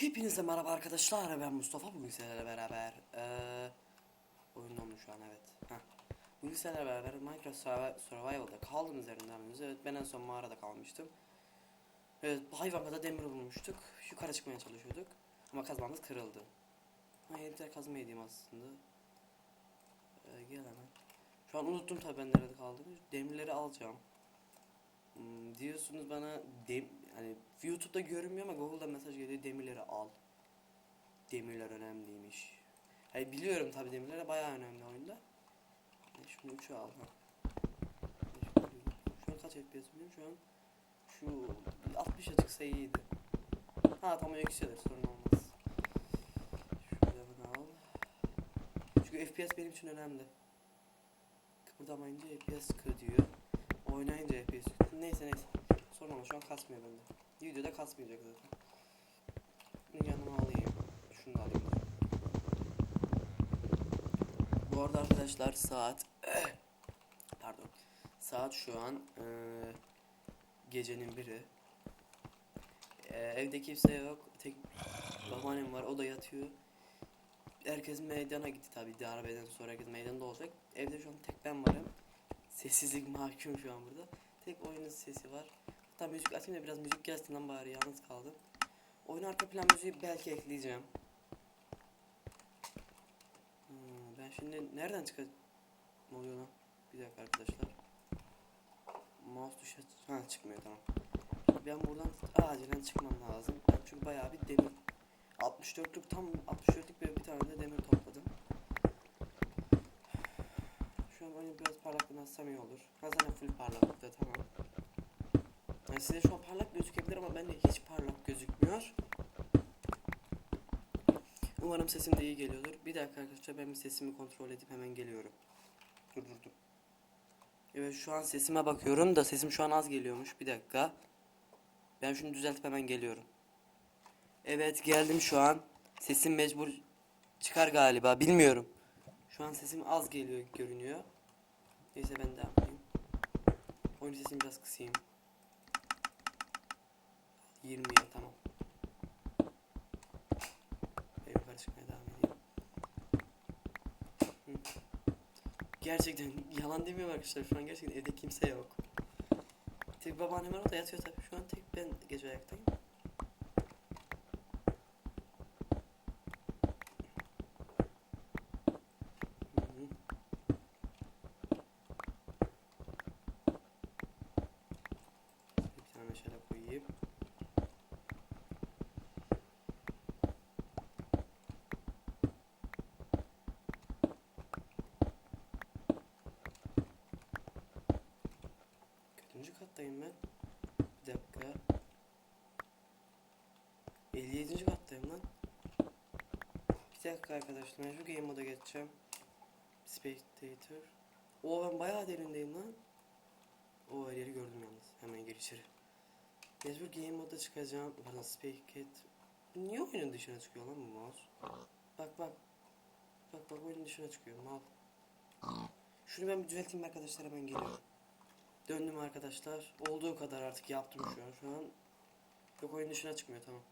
Hepinize merhaba arkadaşlar. Ben Mustafa. Bugün sizlerle beraber eee oyunda olmuş şu an evet. Heh. Bugün sizlerle beraber Minecraft Survi- Survival'da kaldığımız ediyoruz evet ben en son mağarada kalmıştım. Evet hayvanda demir bulmuştuk. Yukarı çıkmaya çalışıyorduk. Ama kazmamız kırıldı. Ha tane kazma yediğim aslında. Ee, Gel hemen. Şu an unuttum tabi ben nerede kaldığımı. Demirleri alacağım. Hmm, diyorsunuz bana dem hani YouTube'da görünmüyor ama Google'da mesaj geliyor demirleri al. Demirler önemliymiş. Hani biliyorum tabi demirler bayağı önemli oyunda. E, şunu 3'ü al ha. Şu an kaç FPS biliyorum şu an şu 60'a çıksa iyiydi. Ha tamam yükselir sorun olmaz. Şöyle bunu al. Çünkü FPS benim için önemli. Kıpırdamayınca FPS kır diyor. Oynayınca FPS. Neyse neyse. Sorun olmaz şu an kasmıyor bende. Videoda kasmayacak zaten. Bunu yanıma alayım. Şunu da alayım. Bu arada arkadaşlar saat pardon saat şu an eee, gecenin biri. Eee, evde kimse yok. Tek babaannem var o da yatıyor. Herkes meydana gitti tabii darbeden sonra herkes meydanda olacak. Evde şu an tek ben varım. Sessizlik mahkum şu an burada. Tek oyunun sesi var. Hatta müzik açayım da biraz müzik gelsin lan bari yalnız kaldım. Oyun arka plan müziği belki ekleyeceğim. Hmm, ben şimdi nereden çıkacağım? Ne oluyor lan? Bir dakika arkadaşlar. Mouse tuşa ha çıkmıyor tamam. Ben buradan acilen çıkmam lazım. Çünkü bayağı bir demir 64'lük tam 64'lük bir, bir tane de demir topladım. Şu an oyun biraz parlaklığını açsam iyi olur. Ha zaten full parlaklıkta tamam. Yani size şu an parlak gözükebilir ama bende hiç parlak gözükmüyor. Umarım sesim de iyi geliyordur. Bir dakika arkadaşlar ben bir sesimi kontrol edip hemen geliyorum. Durdurdum. Evet şu an sesime bakıyorum da sesim şu an az geliyormuş. Bir dakika. Ben şunu düzeltip hemen geliyorum. Evet geldim şu an. Sesim mecbur çıkar galiba bilmiyorum. Şu an sesim az geliyor görünüyor. Neyse ben de yapayım. Oyun sesini biraz kısayım. 20'ye tamam. Ben yukarı çıkmaya devam edeyim. Gerçekten yalan demiyorum arkadaşlar. Şu an gerçekten evde kimse yok. Tek babaannem var o da yatıyor tabii. Şu an tek ben gece ayaktayım. Hı hı. Bir tane meşale koyayım. Kaçıncı kattayım ben? Bir dakika. 57. kattayım lan. Bir dakika arkadaşlar şu game moda geçeceğim. Spectator. Oo ben bayağı derindeyim lan. O her yeri gördüm yalnız. Hemen gir içeri. Mecbur game moda çıkacağım. Pardon spectator. Niye oyunun dışına çıkıyor lan bu mouse? Bak bak. Bak bak oyunun dışına çıkıyor mal. Şunu ben bir düzelteyim arkadaşlar hemen geliyorum. Döndüm arkadaşlar. Olduğu kadar artık yaptım şu an. Şu an yok oyun dışına çıkmıyor tamam.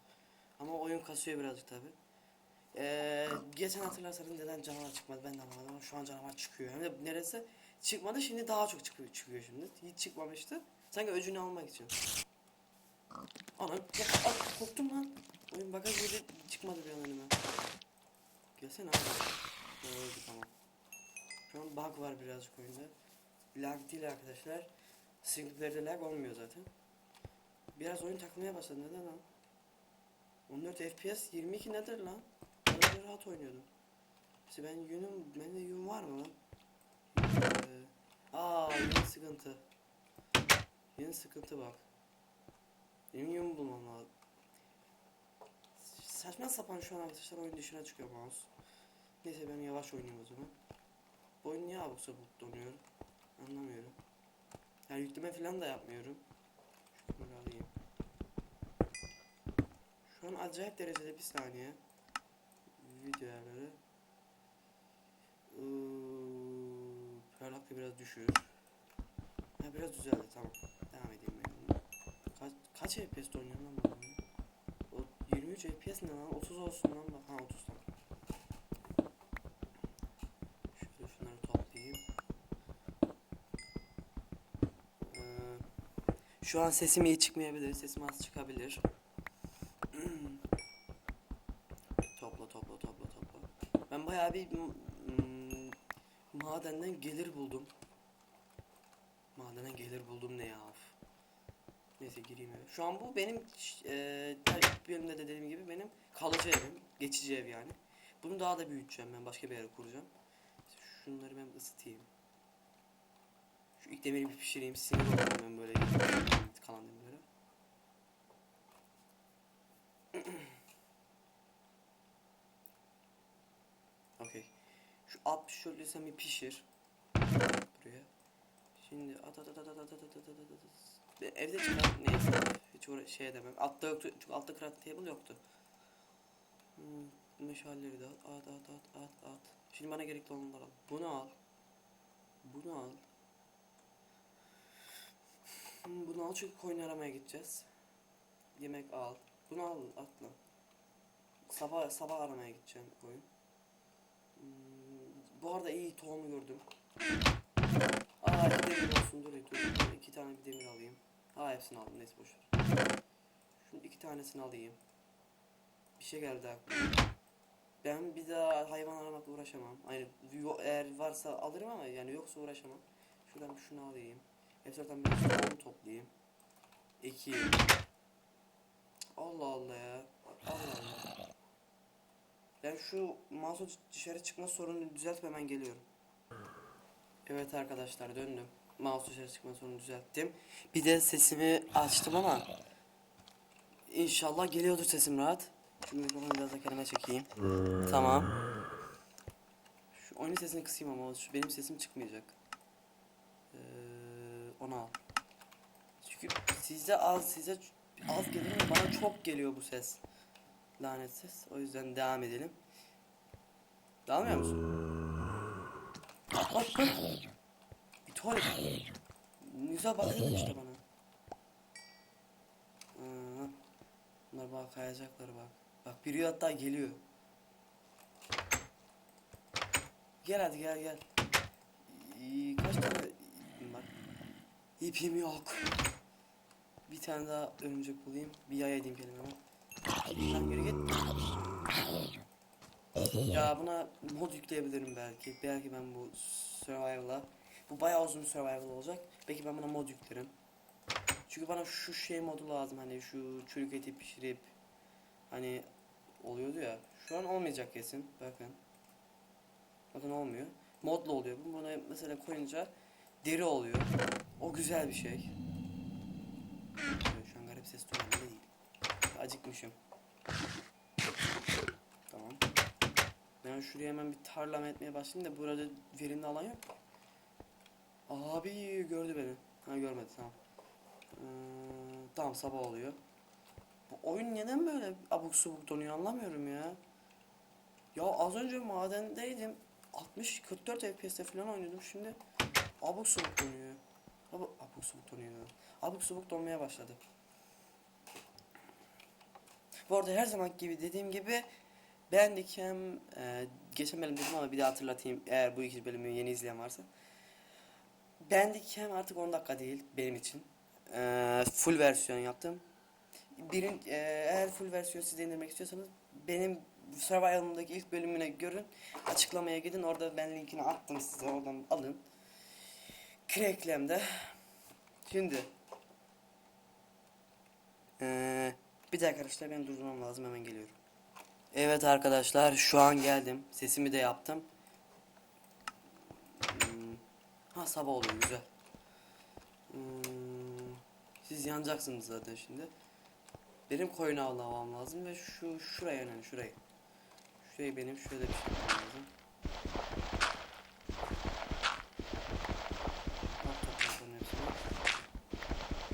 Ama oyun kasıyor birazcık tabi. Ee, geçen hatırlarsanız neden canavar çıkmadı ben de anlamadım ama şu an canavar çıkıyor. Hem de neredeyse çıkmadı şimdi daha çok çıkıyor, çıkıyor şimdi. Hiç çıkmamıştı. Sanki öcünü almak için. Anam ya, ah, korktum lan. Oyun bagaj gibi çıkmadı bir an önüme. Gelsene abi. Öldü tamam. Şu an bug var birazcık oyunda. Lag değil arkadaşlar. Single'lerde lag olmuyor zaten. Biraz oyun takılmaya başladı neden lan? 14 FPS 22 nedir lan? Ben rahat oynuyordum. İşte ben yünüm, bende yün var mı lan? Ee, aa yeni sıkıntı. Yeni sıkıntı bak. Benim yün bulmam lazım. Saçma sapan şu an arkadaşlar oyun dışına çıkıyor mouse. Neyse ben yavaş oynayayım o zaman. Bu oyun niye abuk sabuk donuyor? Anlamıyorum. Yani yükleme falan da yapmıyorum. Şunu alayım. Şu an acayip derecede bir saniye. Video ayarları. Iıı, Parlaklığı biraz düşür. Ha biraz düzeldi tamam. Devam edeyim ben. Kaç, kaç FPS oynuyorum lan bu oyunu? O 23 13 FPS ne lan? 30 olsun lan. Ha 30 tamam. Şunları toplayayım. Ee, şu an sesim iyi çıkmayabilir. Sesim az çıkabilir. Bayağı bir m- m- madenden gelir buldum. Madenden gelir buldum ne ya? Neyse gireyim eve. Şu an bu benim e, ilk de dediğim gibi benim kalıcı evim. Geçici ev yani. Bunu daha da büyüteceğim ben. Başka bir yere kuracağım. Şunları ben ısıtayım. Şu ilk demiri bir pişireyim. Sinir olurum ben böyle kalan demirlere. Okey. Şu 60 şöyle sen bir pişir. Buraya. Şimdi at at at at at at at at at at at. E, Evde çıkan neyse hiç uğra şey edemem. Altta yoktu çünkü altta craft table yoktu. Hmm, meşalleri de at at at at at at. Şimdi bana gerekli olanları al. Bunu al. Bunu al. Hmm, Bunu al çünkü koyun aramaya gideceğiz. Yemek al. Bunu al atla. Sabah sabah aramaya gideceğim koyun. Bu arada iyi tohumu gördüm. Aa iki demir olsun dur dur. İki tane bir demir alayım. Aa hepsini aldım neyse boşver. Şunun iki tanesini alayım. Bir şey geldi aklıma. Ben bir daha hayvan aramakla uğraşamam. Hani yo- eğer varsa alırım ama yani yoksa uğraşamam. Şuradan şunu alayım. Etraftan bir tohum toplayayım. Ekeyim. Allah Allah ya. Allah Allah. Ben şu mouse'u dışarı çıkma sorununu düzeltip hemen geliyorum. Evet arkadaşlar döndüm. Mouse dışarı çıkma sorununu düzelttim. Bir de sesimi açtım ama İnşallah geliyordur sesim rahat. Şu mikrofonu biraz da kendime çekeyim. Tamam. Şu oyunun sesini kısayım ama şu benim sesim çıkmayacak. Ee, onu al. Çünkü sizde az size az geliyor bana çok geliyor bu ses. Lanet ses. O yüzden devam edelim. Ediyor musun? Bak bak. Bir tuvalet. Güzel bakıyorsun işte bana. Aa, bunlar bak kayacaklar bak. Bak biri hatta geliyor. Gel hadi gel gel. Ee, kaç tane ipim var? İpim yok. Bir tane daha örümcek bulayım. Bir yay edeyim kendime. Lan yürü git. Ya buna mod yükleyebilirim belki. Belki ben bu survival'a bu bayağı uzun survival olacak. Belki ben buna mod yüklerim. Çünkü bana şu şey modu lazım hani şu çürük eti pişirip hani oluyordu ya. Şu an olmayacak kesin. Bakın. Bakın olmuyor. Modlu oluyor. Bu buna mesela koyunca deri oluyor. O güzel bir şey. Şu an garip ses duyuyorum değil. Acıkmışım. Tamam. Ben şuraya hemen bir tarlam etmeye başlayayım da burada verimli alan yok. Abi gördü beni. Ha görmedi tamam. Ee, tamam sabah oluyor. Bu oyun neden böyle abuk subuk donuyor anlamıyorum ya. Ya az önce madendeydim. 60 44 FPS'te falan oynuyordum şimdi. Abuk subuk donuyor. Abuk, abuk subuk donuyor. Abuk subuk donmaya başladı. Bu arada her zaman gibi dediğim gibi Bandicam e, geçen bölüm dedim ama bir daha hatırlatayım eğer bu iki bölümü yeni izleyen varsa. Bandicam artık 10 dakika değil benim için. E, full versiyon yaptım. Birin, e, eğer full versiyon siz indirmek istiyorsanız benim Survival'ımdaki ilk bölümüne görün. Açıklamaya gidin orada ben linkini attım size oradan alın. Cracklem'de. Şimdi. E, bir dakika arkadaşlar ben durdurmam lazım hemen geliyorum. Evet arkadaşlar şu an geldim. Sesimi de yaptım. Hmm. Ha sabah oluyor güzel. Hmm. Siz yanacaksınız zaten şimdi. Benim koyun avlamam lazım ve şu şuraya yani şurayı. Şurayı benim şurada bir şey yapmam lazım. Bak toprakların hepsini.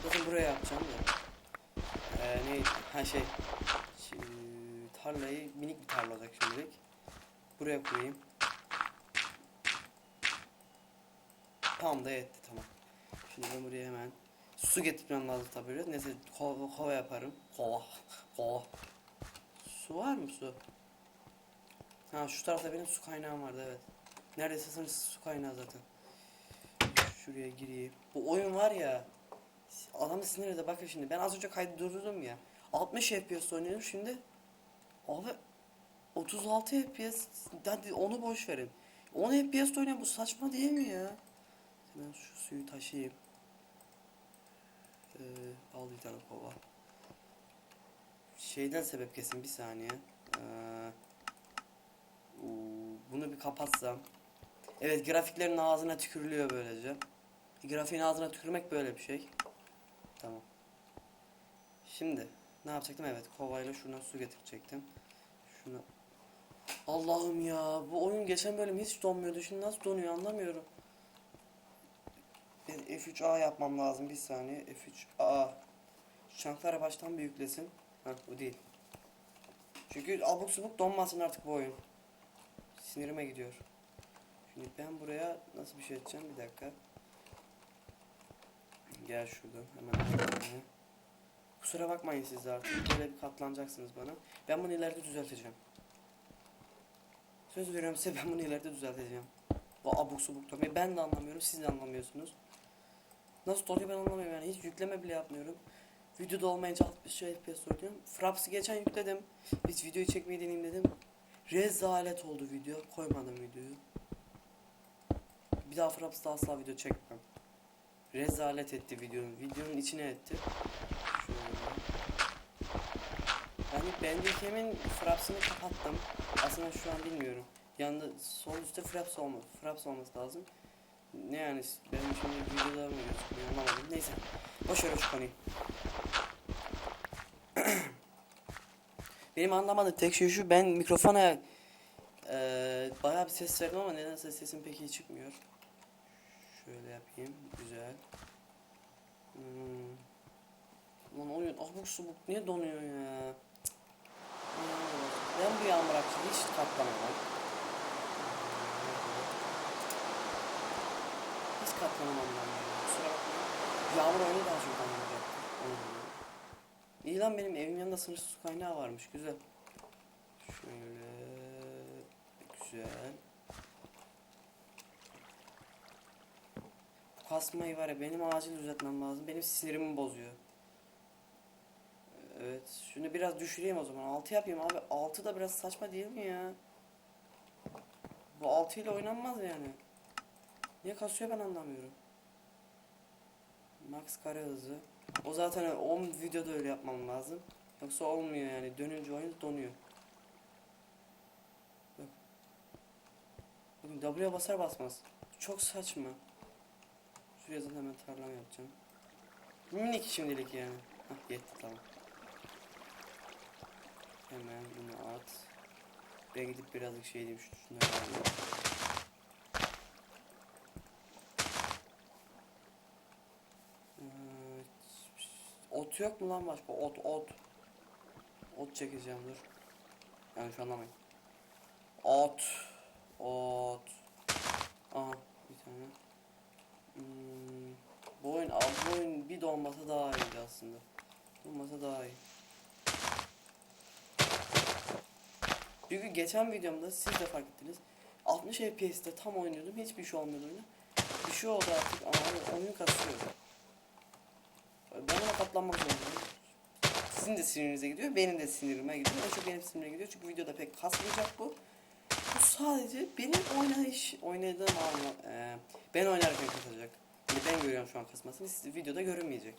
Zaten buraya yapacağım da. Ee, ne? Ha şey. Şimdi tarlayı minik bir tarla olacak şimdilik. Buraya koyayım. Tamam da yetti tamam. Şimdi ben buraya hemen su getirmem lazım tabii. Neyse kova, kova yaparım. Kova. Kova. Su var mı su? Ha şu tarafta benim su kaynağım vardı evet. Neredeyse sınırsız su kaynağı zaten. Şuraya gireyim. Bu oyun var ya. Adamı sinirde bakın şimdi. Ben az önce kaydı durdurdum ya. 60 FPS oynuyorum şimdi. Abi 36 FPS. Hadi onu boş verin. 10 FPS oynayan bu saçma değil mi ya? Hemen şu suyu taşıyayım. Ee, al bir tane kova. Şeyden sebep kesin bir saniye. Ee, bunu bir kapatsam. Evet grafiklerin ağzına tükürülüyor böylece. Grafiğin ağzına tükürmek böyle bir şey. Tamam. Şimdi ne yapacaktım? Evet kovayla şuradan su getirecektim. Şunu Allah'ım ya bu oyun geçen bölüm hiç donmuyordu. Şimdi nasıl donuyor anlamıyorum. Ben F3A yapmam lazım bir saniye. F3A. Çanklara baştan bir. Ha bu değil. Çünkü abuk subuk donmasın artık bu oyun. Sinirime gidiyor. Şimdi ben buraya nasıl bir şey edeceğim bir dakika. Gel şuradan hemen. Kusura bakmayın siz artık böyle bir katlanacaksınız bana. Ben bunu ileride düzelteceğim. Söz veriyorum size ben bunu ileride düzelteceğim. Bu abuk subuk donuyor. Ben de anlamıyorum siz de anlamıyorsunuz. Nasıl donuyor ben anlamıyorum yani hiç yükleme bile yapmıyorum. Videoda olmayınca 60 FPS oynuyorum. Fraps'ı geçen yükledim. Hiç videoyu çekmeyi deneyeyim dedim. Rezalet oldu video. Koymadım videoyu. Bir daha Fraps'ta asla video çekmem. Rezalet etti videonun. Videonun içine etti. Şöyle. Yani Bandicam'in Fraps'ını kapattım. Aslında şu an bilmiyorum. Yanında sol üstte Fraps olması, Fraps olması lazım. Ne yani benim şimdi videolar mı gözükmüyor anlamadım. Neyse. Boş ver şu konuyu. Benim anlamadığım tek şey şu ben mikrofona eee bayağı bir ses verdim ama nedense sesim pek iyi çıkmıyor. Şöyle yapayım. Güzel. Hmm. Lan oyun abuk subuk niye donuyor ya? Ben bu yağmur akşamı hiç katlanamam. Hiç katlanamam ben. Kusura bakmayın. Yağmur oyunu daha çok anlayacak. İyi lan benim evim yanında sınırsız su kaynağı varmış. Güzel. Şöyle. Güzel. Kasmayı var ya benim acil düzeltmem lazım. Benim sinirimi bozuyor. Evet. Şunu biraz düşüreyim o zaman. 6 yapayım abi. 6 da biraz saçma değil mi ya? Bu 6 ile oynanmaz yani. Niye kasıyor ben anlamıyorum. Max kare hızı. O zaten 10 videoda öyle yapmam lazım. Yoksa olmuyor yani. Dönünce oyun donuyor. Bak. W'ye basar basmaz. Çok saçma. Şuraya zaten hemen tarlam yapacağım. Minik şimdilik yani. Hah yetti tamam. Hemen bunu at. Ben gidip birazcık şey diyeyim şu şunları. Evet. Ot yok mu lan başka? Ot ot. Ot çekeceğim dur. Yanlış anlamayın. Ot. Ot. Aha bir tane. Hmm, bu oyun, bu oyun bir dolmasa daha iyiydi aslında. Dolmasa daha iyi. Çünkü geçen videomda siz de fark ettiniz. 60 FPS'te tam oynuyordum. Hiçbir şey olmuyordu oyuna. Bir şey oldu artık ama oyun kasıyor. Ben ona katlanmak zorundayım. Sizin de sinirinize gidiyor, benim de sinirime gidiyor. En çok benim sinirime gidiyor çünkü videoda pek kasmayacak bu. Sadece benim oynayış, oynadığım anla, e, ben oynarken kasacak. Yani ben görüyorum şu an kasmasını, siz videoda görünmeyecek.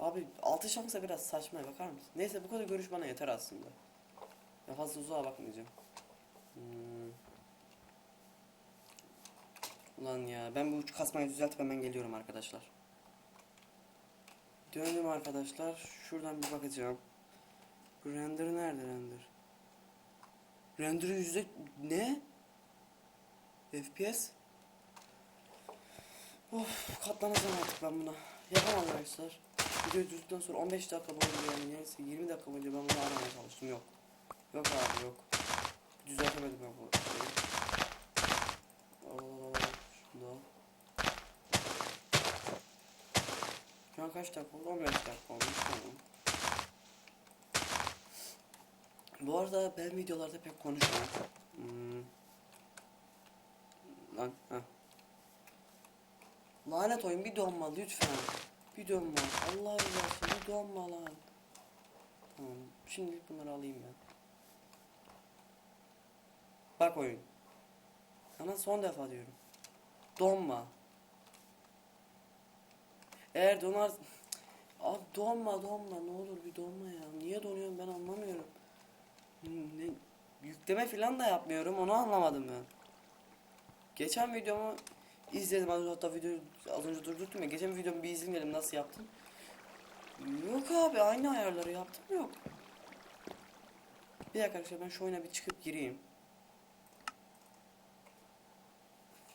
Abi 6 şansa biraz saçma bakar mısın? Neyse bu kadar görüş bana yeter aslında. Ya fazla uzağa bakmayacağım. Hmm. Ulan ya ben bu kasmayı düzeltip hemen geliyorum arkadaşlar. Döndüm arkadaşlar. Şuradan bir bakacağım. Render nerede render? Render yüzde ne? FPS? Of katlanacağım artık ben buna. Yapamam arkadaşlar. Videoyu düzdükten sonra 15 dakika boyunca yani neyse 20 dakika boyunca ben bunu aramaya çalıştım yok. Yok abi yok. Düzeltemedim ben bu şeyi. Aa, şunu da al. Şu an kaç dakika oldu? 15 dakika olmuş tamam. Bu arada ben videolarda pek konuşmuyorum. Hmm. Lan ha. Lanet oyun bir donma lütfen. Bir donma. Allah olsun bir donma lan. Tamam. Şimdi bunları alayım ben. Bak oyun. Sana son defa diyorum. Donma. Eğer donar... Abi donma donma ne olur bir donma ya. Niye donuyorum ben anlamıyorum. Ne, yükleme falan da yapmıyorum onu anlamadım ben. Geçen videomu izledim az hatta videoyu az önce durdurdum ya. Geçen videomu bir dedim nasıl yaptım. Yok abi aynı ayarları yaptım yok. Bir dakika arkadaşlar ben şu oyuna bir çıkıp gireyim.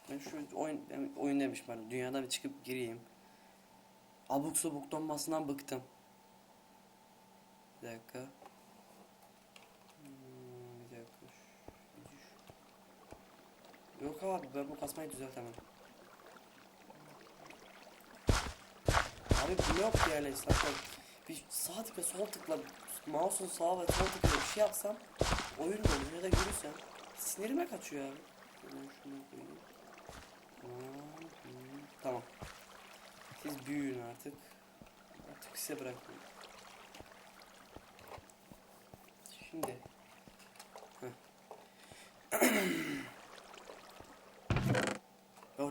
Ben şu oyun oyun demişim ben dünyada bir çıkıp gireyim. Abuk subuk donmasından bıktım. Bir dakika. Hmm, bir dakika. Şu- şu- Yok abi ben bu kasmayı düzeltemem. Abi bu yok yani zaten. Bir sağ tıkla sol tıkla mouse'un sağ ve sol tıkla bir şey yapsam oyun dönüyor ya da yürüsem sinirime kaçıyor abi. Tamam. Siz büyüyün artık. Artık size bırakıyorum. Şimdi.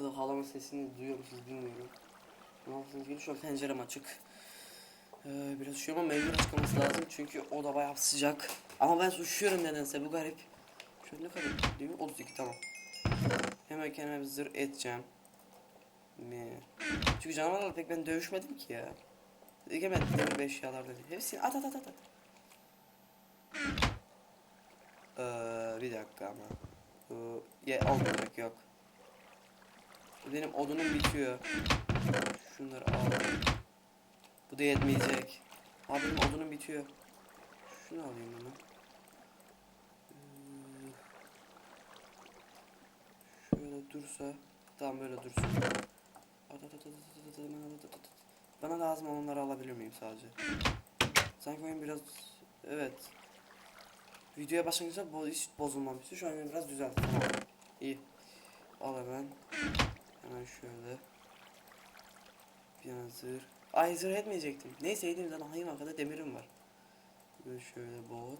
Orada halamın sesini duyuyor musunuz bilmiyorum. Ne yaptığınız gibi şu an pencerem açık. Ee, biraz üşüyorum ama mecbur çıkması lazım çünkü o da bayağı sıcak. Ama ben üşüyorum nedense bu garip. Şöyle ne kadar değil mi? 32 tamam. Hemen kendime bir zırh edeceğim. Mi? Çünkü canavarlarla pek ben dövüşmedim ki ya. Egemen demir ve eşyalar dedi. Hepsini at at at at. Ee, bir dakika ama. Bu ya olmayacak yok. Benim odunum bitiyor. Şunları al. Bu da yetmeyecek. Abi benim odunum bitiyor. Şunu alayım hemen. Ee, Şöyle dursa. Tamam böyle dursun. Bana lazım olanları alabilir miyim sadece? Sanki oyun biraz... Evet. Videoya başlangıçta bu hiç bozulmamıştı. Şu an biraz düzeldi. Tamam. İyi. Al hemen. Hemen şöyle. Bir yana zırh. Ay zırh etmeyecektim. Neyse yedim zaten hayım arkada demirim var. Böyle şöyle bot.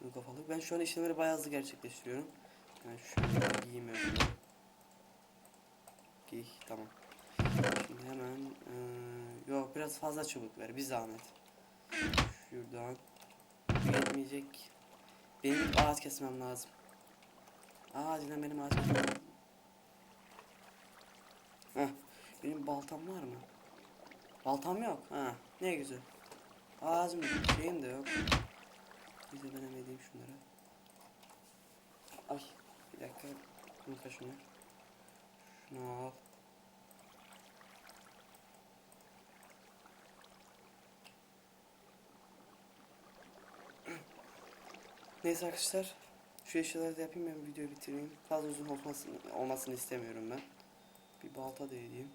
Bu kafalık. Ben şu an işlemleri bayağı hızlı gerçekleştiriyorum. Yani şöyle giyeyim öyle. Giy tamam. Şimdi hemen eee, yok biraz fazla çubuk ver bir zahmet. Şuradan. Yetmeyecek. Benim ağaç kesmem lazım. Acilen benim ağaç kesmem lazım. Heh, benim baltam var mı? Baltam yok. Ha, ne güzel. Ağacım şeyim de yok. Bir de ben hemen edeyim şunları. Ay, bir dakika. Unutma şunu. Şunu al. Neyse arkadaşlar. Şu eşyaları da yapayım ben videoyu bitireyim. Fazla uzun olmasını, olmasını istemiyorum ben. Bir balta da edeyim.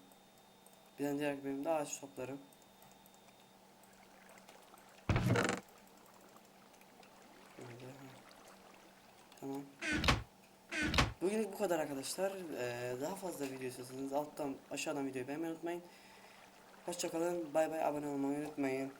Tane diğer benim de ağaç toplarım. Şöyle. ha. Tamam. Bugünlük bu kadar arkadaşlar. Ee, daha fazla video istiyorsanız alttan aşağıdan videoyu beğenmeyi unutmayın. Hoşçakalın. Bay bay abone olmayı unutmayın.